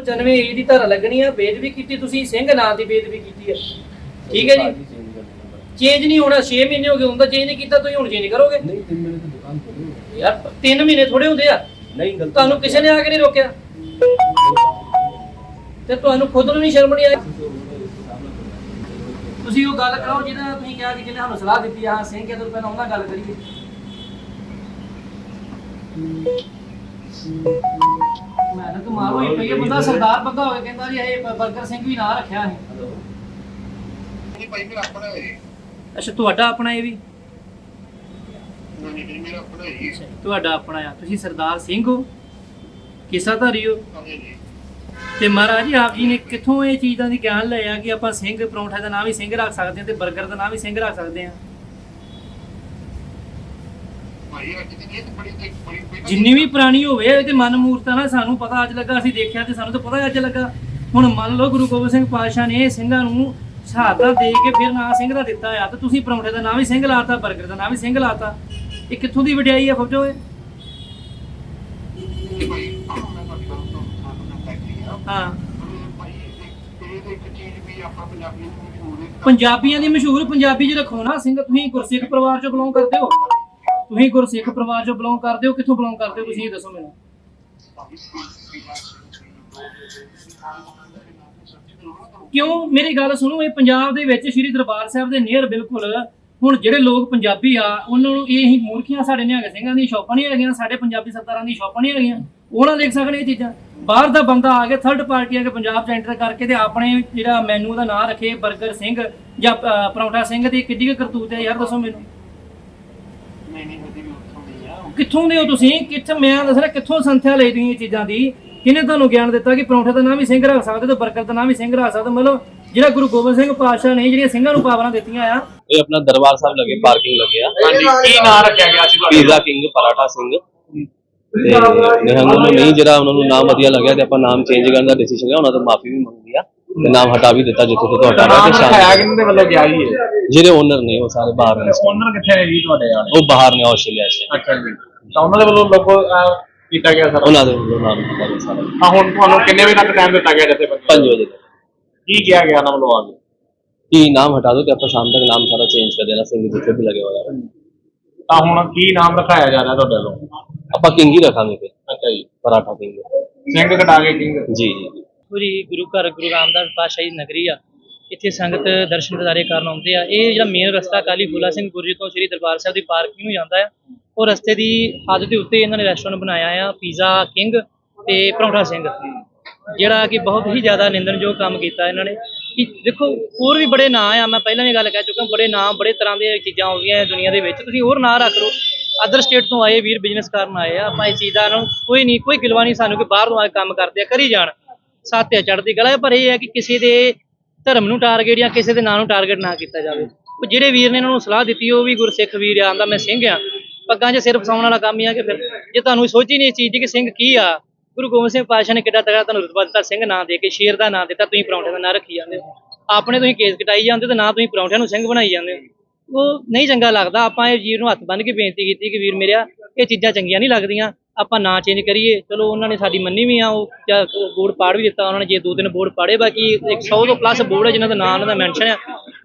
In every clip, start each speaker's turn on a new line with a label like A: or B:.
A: 95 ਈ ਦੀ ਧਾਰਾ ਲੱਗਣੀ ਆ ਬੇਦਬੀ ਕੀਤੀ ਤੁਸੀਂ ਸਿੰਘ ਨਾਂ ਦੀ ਬੇਦਬੀ ਕੀਤੀ ਹੈ ਠੀਕ ਹੈ ਜੀ? ਚੇਂਜ ਨਹੀਂ ਹੋਣਾ 6 ਮਹੀਨੇ ਹੋ ਗਏ ਹੁੰਦਾ ਚੇਂਜ ਨਹੀਂ ਕੀਤਾ ਤੁਸੀਂ ਹੁਣ ਚੇਂਜ ਕਰੋਗੇ?
B: ਨਹੀਂ ਤਿੰਨ ਮਹੀਨੇ ਤੋਂ ਦੁਕਾਨ ਖੋਲੀ ਹੋਈ
A: ਯਾਰ 3 ਮਹੀਨੇ ਥੋੜੇ ਹੁੰਦੇ ਆ।
B: ਨਹੀਂ ਗਲਤੀ
A: ਤੁਹਾਨੂੰ ਕਿਸੇ ਨੇ ਆ ਕੇ ਨਹੀਂ ਰੋਕਿਆ। ਤੇ ਤੁਹਾਨੂੰ ਖੁਦ ਨੂੰ ਨਹੀਂ ਸ਼ਰਮ ਨਹੀਂ ਆਈ? ਤੁਸੀਂ ਉਹ ਗੱਲ ਕਰੋ ਜਿਹਦਾ ਤੁਸੀਂ ਕਿਹਾ ਕਿ ਜਿਹਨੇ ਸਾਨੂੰ ਸਲਾਹ ਦਿੱਤੀ ਆ ਸਿੰਘ ਕਿਦੋਂ ਪਹਿਲਾਂ ਉਹਨਾਂ ਗੱਲ ਕਰੀਏ। ਮੈਂ ਤਾਂ ਕਮਾਲ ਹੋਈ ਪਈ ਹੈ ਬੰਦਾ ਸਰਦਾਰ ਬੰਦਾ ਹੋਵੇ ਕਹਿੰਦਾ ਜੀ ਇਹ ਬਰਗਰ ਸਿੰਘ ਵੀ ਨਾਂ ਰੱਖਿਆ ਹੈ
C: ਨਹੀਂ ਭਾਈ ਮੇਰਾ ਆਪਣਾ ਹੈ
A: ਅੱਛਾ ਤੁਹਾਡਾ ਆਪਣਾ ਇਹ ਵੀ?
C: ਨਹੀਂ ਨਹੀਂ ਮੇਰਾ ਆਪਣਾ ਹੈ
A: ਤੁਹਾਡਾ ਆਪਣਾ ਆ। ਤੁਸੀਂ ਸਰਦਾਰ ਸਿੰਘ ਹੋ? ਕਿਸਾਧਾਰੀ ਹੋ?
C: ਹਾਂਜੀ ਜੀ
A: ਤੇ ਮਹਾਰਾਜ ਜੀ ਆਪ ਜੀ ਨੇ ਕਿੱਥੋਂ ਇਹ ਚੀਜ਼ਾਂ ਦੀ ਗਿਆਨ ਲਿਆ ਕਿ ਆਪਾਂ ਸਿੰਘ ਪਰੌਂਠਾ ਦਾ ਨਾਮ ਵੀ ਸਿੰਘ ਰੱਖ ਸਕਦੇ ਹਾਂ ਤੇ 버ਗਰ ਦਾ ਨਾਮ ਵੀ ਸਿੰਘ ਰੱਖ ਸਕਦੇ ਹਾਂ
C: ਭਾਈ ਅੱਜ ਦੀ ਇਹ ਬੜੀ ਤੇ ਬੜੀ ਬੜੀ-
A: ਜਿੰਨੀ ਵੀ ਪੁਰਾਣੀ ਹੋਵੇ ਤੇ ਮਨ ਮੂਰਤਾ ਨਾ ਸਾਨੂੰ ਪਤਾ ਅੱਜ ਲੱਗਾ ਅਸੀਂ ਦੇਖਿਆ ਤੇ ਸਾਨੂੰ ਤਾਂ ਪਤਾ ਅੱਜ ਲੱਗਾ। ਹੁਣ ਮੰਨ ਲਓ ਗੁਰੂ ਗੋਬਿੰਦ ਸਿੰਘ ਪਾਤਸ਼ਾਹ ਨੇ ਇਹ ਸਿੰਘਾਂ ਨੂੰ ਸ਼ਹਾਦਤਾਂ ਦੇ ਕੇ ਫਿਰ ਨਾਂ ਸਿੰਘ ਦਾ ਦਿੱਤਾ ਆ ਤੇ ਤੁਸੀਂ ਪਰੌਂਠੇ ਦਾ ਨਾਮ ਵੀ ਸਿੰਘ ਲਾਤਾ 버ਗਰ ਦਾ ਨਾਮ ਵੀ ਸਿੰਘ ਲਾਤਾ। ਇਹ ਕਿੱਥੋਂ ਦੀ ਵਡਿਆਈ ਆ ਫੌਜੋ ਇਹ?
C: ਇਹ ਇਹ ਨੂੰ ਹੈ।
A: ਪੰਜਾਬੀਆਂ ਦੀ ਮਸ਼ਹੂਰ ਪੰਜਾਬੀ 'ਚ ਰੱਖੋ ਨਾ ਸਿੰਘ ਤੁਸੀਂ ਗੁਰਸਿੱਖ ਪਰਿਵਾਰ 'ਚੋਂ ਬਿਲੋਂਗ ਕਰਦੇ ਹੋ। ਤੁਸੀਂ ਗੁਰਸਿੱਖ ਪਰਿਵਾਰ 'ਚੋਂ ਬਿਲੋਂਗ ਕਰਦੇ ਹੋ, ਕਿੱਥੋਂ ਬਿਲੋਂਗ ਕਰਦੇ ਹੋ? ਤੁਸੀਂ ਇਹ ਦੱਸੋ ਮੈਨੂੰ। ਕਿਉਂ? ਮੇਰੀ ਗੱਲ ਸੁਣੋ, ਇਹ ਪੰਜਾਬ ਦੇ ਵਿੱਚ ਸ੍ਰੀ ਦਰਬਾਰ ਸਾਹਿਬ ਦੇ ਨੀਅਰ ਬਿਲਕੁਲ ਹੁਣ ਜਿਹੜੇ ਲੋਕ ਪੰਜਾਬੀ ਆ, ਉਹਨਾਂ ਨੂੰ ਇਹ ਹੀ ਮੂਰਖੀਆਂ ਸਾਡੇ ਨਿਹੰਗ ਸਿੰਘਾਂ ਦੀਆਂ ਸ਼ੌਪਾਂ ਨਹੀਂ ਹੈਗੀਆਂ, ਸਾਡੇ ਪੰਜਾਬੀ ਸਰਦਾਰਾਂ ਦੀਆਂ ਸ਼ੌਪਾਂ ਨਹੀਂ ਹੈਗੀਆਂ। ਉਹਨਾਂ ਲਿਖ ਸਕਦੇ ਇਹ ਚੀਜ਼ਾਂ। ਬਾਹਰ ਦਾ ਬੰਦਾ ਆ ਕੇ ਥਰਡ ਪਾਰਟੀ ਆ ਕੇ ਪੰਜਾਬ 'ਚ ਐਂਟਰ ਕਰਕੇ ਤੇ ਆਪਣੇ ਜਿਹੜਾ ਮੈਨੂ ਦਾ ਨਾਂ ਰੱਖੇ 버ਗਰ ਸਿੰਘ ਜਾਂ ਪਰੌਂਠਾ ਸਿੰਘ ਦੀ ਕਿੱਡੀ ਕੁ ਕਰਤੂਤ ਹੈ ਯਾਰ ਦੱਸੋ ਮੈਨੂੰ
C: ਨਹੀਂ ਨਹੀਂ ਉਹਦੀ ਵੀ ਉੱਥੋਂ ਦੀ ਆ
A: ਕਿੱਥੋਂ ਦੇ ਹੋ ਤੁਸੀਂ? ਕਿੱਥੇ ਮੈਂ ਦੱਸ ਰਿਹਾ ਕਿੱਥੋਂ ਸੰਥਿਆ ਲਈ ਤੁਸੀਂ ਇਹ ਚੀਜ਼ਾਂ ਦੀ? ਕਿਹਨੇ ਤੁਹਾਨੂੰ ਗਿਆਨ ਦਿੱਤਾ ਕਿ ਪਰੌਂਠੇ ਦਾ ਨਾਮ ਵੀ ਸਿੰਘ ਰੱਖ ਸਕਦੇ ਤੇ 버ਗਰ ਦਾ ਨਾਮ ਵੀ ਸਿੰਘ ਰੱਖ ਸਕਦੇ? ਮਤਲਬ ਜਿਹੜਾ ਗੁਰੂ ਗੋਬਿੰਦ ਸਿੰਘ ਪਾਤਸ਼ਾਹ ਨੇ ਜਿਹੜੀਆਂ ਸਿੰਘਾਂ ਨੂੰ ਪਾਵਰਾਂ ਦਿੱਤੀਆਂ ਆ।
D: ਇਹ ਆਪਣਾ ਦਰਬਾਰ ਸਾਹਿਬ ਲਗੇ ਪਾਰਕਿੰਗ ਲੱਗਿਆ
E: ਹਾਂਜੀ ਕੀ ਨਾਂ ਰੱਖਿਆ ਗਿਆ ਸੀ
D: ਪੀਜ਼ਾ ਕਿੰਗ ਪਰਾਠਾ ਸਿੰਘ। ਤੇ ਨਿਹੰਗ ਨੂੰ ਨਹੀਂ ਜਿਹੜਾ ਉਹਨਾਂ ਨੂੰ ਨਾਮ ਵਧੀਆ ਲੱਗਿਆ ਤੇ ਆਪਾਂ ਨਾਮ ਚੇਂਜ ਕਰਨ ਦਾ ਡਿਸੀਜਨ ਲਿਆ ਉਹਨਾਂ ਤੋਂ ਮਾਫੀ ਵੀ ਮੰਗਦੀ ਆ। ਨਾਮ ਹਟਾ ਵੀ ਦਿੱਤਾ ਜਿੱਥੋਂ ਤੋਂ ਤੁਹਾਡਾ
E: ਨਾਮ
D: ਤੇ
E: ਰੱਖਿਆ
D: ਸ਼ਾਮ
E: ਕਿਹਦੇ ਵੱਲੋਂ ਗਿਆ ਜੀ ਇਹ?
D: ਜਿਹੜੇ ਓਨਰ ਨੇ ਉਹ ਸਾਰੇ ਬਾਹਰ ਨੇ।
E: ਓਨਰ ਕਿੱਥੇ ਨੇ ਜੀ ਤੁਹਾਡੇ ਵਾਲੇ?
D: ਉਹ ਬਾਹਰ ਨੇ ਆਸਟ੍ਰੇਲੀਆ 'ਚ।
E: ਅੱਛਾ ਜੀ। ਤਾਂ ਉਹਨਾਂ ਦੇ ਵੱਲੋਂ ਅਹ, ਕੀਤਾ ਗਿਆ ਸਰ?
D: ਉਹਨਾਂ ਦੇ ਵੱਲੋਂ ਨਾਮ ਦਿੱਤਾ ਗਿਆ ਸਾਰਾ।
E: ਤਾਂ ਹੁਣ ਤੁਹਾਨੂੰ ਕਿੰਨੇ ਵਜੇ ਤੱਕ ਟਾਈਮ ਦਿੱਤਾ ਗਿਆ ਜੱਥੇ
D: 5 ਵਜੇ ਤੱਕ।
E: ਕੀ ਕਿਹਾ ਗਿਆ ਉਹਨਾਂ ਵੱਲੋਂ ਆ ਕੇ?
D: ਕੀ ਨਾਮ ਹਟਾ ਦੋ ਤੇ ਆਪਾਂ ਸ਼ਾਮ ਤੱਕ ਨਾਮ ਸਾਰਾ ਚੇਂਜ ਕਰ ਦੇਣਾ ਸਿੰਘ ਜਿੱਥੇ ਵੀ ਲੱਗੇ ਹੋਇਆ
E: ਤਾਂ ਹੁਣ ਕੀ ਨਾਮ ਰਖਾਇਆ ਜਾ ਰਿਹਾ ਤੁਹਾਡੇ ਵੱਲੋਂ?
D: ਆਪਾਂ ਕਿੰਗ ਹੀ ਰੱਖਾਂਗੇ ਫਿਰ।
E: ਅੱਛਾ ਜੀ।
D: ਪਰਾਠਾ ਕਿੰਗ।
E: ਸਿੰਘ ਕਟਾ ਕੇ ਕਿੰਗ?
D: ਜੀ ਜੀ। ਜੀ।
A: ਪੂਰੀ ਗੁਰੂ ਘਰ, ਗੁਰੂ ਰਾਮਦਾਸ ਪਾਤਸ਼ਾਹੀ ਨਗਰੀ ਆ। ਇੱਥੇ ਸੰਗਤ ਦਰਸ਼ਨ ਦਿਦਾਰੇ ਕਰਨ ਆਉਂਦੇ ਆ। ਇਹ ਜਿਹੜਾ ਮੇਨ ਰਸਤਾ ਕਾਲੀ ਫੂਲਾ ਸਿੰਘ ਗੁਰਜੀ ਤੋਂ ਸ੍ਰੀ ਦਰਬਾਰ ਸਾਹਿਬ ਦੀ ਪਾਰਕਿੰਗ ਨੂੰ ਜਾਂਦਾ ਆ। ਉਹ ਰਸਤੇ ਦੀ ਹੱਦ ਦੇ ਉੱਤੇ ਇਹਨਾਂ ਨੇ ਰੈਸਟੋਰੈਂਟ ਬਣਾਇਆ ਆ ਪੀਜ਼ਾ ਕਿੰਗ ਤੇ ਪਰੌਂਠਾ ਸਿੰਘ। ਜਿਹੜਾ ਕਿ ਬਹੁਤ ਹੀ ਜ਼ਿਆਦਾ ਨਿੰਦਣਯੋਗ ਕੰਮ ਕੀਤਾ ਇਹਨਾਂ ਨੇ। ਕਿ ਦੇਖੋ, ਹੋਰ ਵੀ ਬੜੇ ਨਾਂ ਆ, ਮੈਂ ਪਹਿਲਾਂ ਵੀ ਗੱਲ ਕਹਿ ਚੁੱਕਾ, ਬੜੇ ਨਾਂ, ਬੜੇ ਤਰ੍ਹਾਂ ਦੀਆਂ ਚੀਜ਼ਾਂ ਆਉਂਦੀਆਂ ਦੁਨੀਆ ਦੇ ਵਿੱਚ। ਤੁਸੀਂ ਹੋਰ ਨਾਂ ਰੱਖ ਲਓ। ਅਦਰ ਸਟੇਟ ਤੋਂ ਆਏ ਵੀਰ ਬਿਜ਼ਨਸ ਕਰਨ ਆਏ ਆ। ਆਪਾਂ ਇਸ ਚੀਜ਼ ਦਾ ਨੂੰ ਕੋਈ ਨਹੀਂ, ਕੋਈ ਗਿਲਵਾ ਨਹੀਂ ਸਾਨੂੰ ਕਿ ਬਾਹਰ ਤੋਂ ਆ ਕੇ ਕੰਮ ਕਰਦੇ ਆ, ਕਰੀ ਜਾਣ। ਸੱਤ ਹੈ ਚੜ੍ਹਦੀ ਕਲਾ ਹੈ, ਪਰ ਇਹ ਹੈ ਕਿ ਕਿਸੇ ਦੇ ਧਰਮ ਨੂੰ ਟਾਰਗੇਟ ਜਾਂ ਕਿਸੇ ਦੇ ਨਾਂ ਨੂੰ ਟਾਰਗੇਟ ਨਾ ਕੀਤਾ ਜਾਵੇ। ਉਹ ਜਿਹੜੇ ਵੀਰ ਨੇ ਇਹਨਾਂ ਨੂੰ ਸਲਾਹ ਦਿੱਤੀ, ਉਹ ਵੀ ਗੁਰਸਿੱਖ ਵੀਰ ਆ ਆਂਦਾ ਮੈਂ ਸਿੰਘ ਆ। ਪੱਗਾਂ 'ਚ ਸਿਰ ਫਸਾਉਣ ਵਾਲਾ ਕੰਮ ਹੀ ਆ ਕਿ ਫਿਰ ਜੇ ਤੁਹਾਨੂੰ ਸੋਚੀ ਨਹੀਂ ਇਸ ਚੀਜ਼ ਦੀ ਕਿ ਸਿੰਘ ਕੀ ਆ? ਗੁਰੂ ਗੋਬਿੰਦ ਸਿੰਘ ਪਾਤਸ਼ਾਹ ਨੇ ਕਿੱਡਾ ਤਗੜਾ ਤੁਹਾਨੂੰ ਰੁਤਬਾ ਦਿੱਤਾ, ਸਿੰਘ ਨਾਂ ਦੇ ਕੇ, ਸ਼ੇਰ ਦਾ ਨਾਂ ਦਿੱਤਾ, ਤੁਸੀਂ ਪਰੌਂਠੇ ਦਾ ਨਾਂ ਰੱਖੀ ਜਾਂਦੇ ਹੋ। ਆਪਣੇ ਤੁਸੀਂ ਕੇਸ ਕਟਾਈ ਜਾਂਦੇ ਹੋ ਤੇ ਨਾ ਤੁਸੀਂ ਪਰੌਂਠਿਆਂ ਨੂੰ ਸਿੰਘ ਬਣਾਈ ਜਾਂਦੇ ਹੋ। ਉਹ ਨਹੀਂ ਚੰਗਾ ਲੱਗਦਾ, ਆਪਾਂ ਇਹ ਵੀਰ ਨੂੰ ਹੱਥ ਬੰਨ੍ਹ ਕੇ ਬੇਨਤੀ ਕੀਤੀ ਕਿ ਵੀਰ ਮੇਰਿਆ, ਇਹ ਚੀਜ਼ਾਂ ਚੰਗੀਆਂ ਨਹੀਂ ਲੱਗਦੀਆਂ। ਆਪਾਂ ਨਾਂ ਚੇਂਜ ਕਰੀਏ। ਚਲੋ, ਉਹਨਾਂ ਨੇ ਸਾਡੀ ਮੰਨੀ ਵੀ ਆ, ਉਹ ਜਾਂ ਬੋਰਡ ਪਾੜ ਵੀ ਦਿੱਤਾ, ਉਹਨਾਂ ਨੇ ਜੇ ਦੋ ਤਿੰਨ ਬੋਰਡ ਪਾੜੇ, ਬਾਕੀ 100 ਤੋਂ ਪਲੱਸ ਬੋਰਡ ਹੈ ਜਿਨ੍ਹਾਂ ਦਾ ਨਾਂ ਉਹਨਾਂ ਦਾ ਮੈਂਸ਼ਨ ਆ।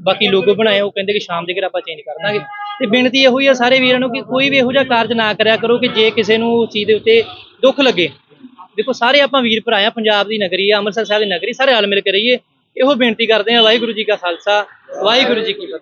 A: ਬਾਕੀ ਲੋਗੋ ਬਣਾਏ, ਉਹ ਕਹਿੰਦੇ ਕਿ ਸ਼ਾਮ ਦੇ ਘਰ ਆਪਾਂ ਚੇਂਜ ਕਰ ਦਾਂਗੇ। ਤੇ ਬੇਨਤੀ ਇਹੋ ਹੀ ਆ ਸਾਰੇ ਵੀਰਾਂ ਨੂੰ ਕਿ ਕੋਈ ਵੀ ਇਹੋ ਜਿਹਾ ਕਾਰਜ ਨਾ ਕਰਿਆ ਕਰੋ ਕਿ ਜੇ ਕਿਸੇ ਨੂੰ ਉਸ ਚੀਜ਼ ਦੇ ਉੱਤੇ ਦੁੱਖ ਲੱਗੇ। ਦੇਖੋ, ਸਾਰੇ ਆਪਾਂ ਵੀਰ ਭਰਾ ਆ, ਪੰਜਾਬ ਦੀ ਨਗਰੀ ਆ, ਅੰਮ੍ਰਿਤਸਰ ਸਾਹਿਬ ਦੀ ਨਗਰੀ, ਸਾਰੇ ਹਲ ਮਿਲ ਕੇ ਰਹੀਏ। ਇਹੋ ਬੇਨਤੀ ਕਰਦੇ ਆ, ਵਾਹਿਗੁਰੂ ਜੀ ਕਾ ਖਾਲਸਾ, ਵਾਹਿਗੁਰੂ ਜੀ ਕੀ ਫਤਿਹ।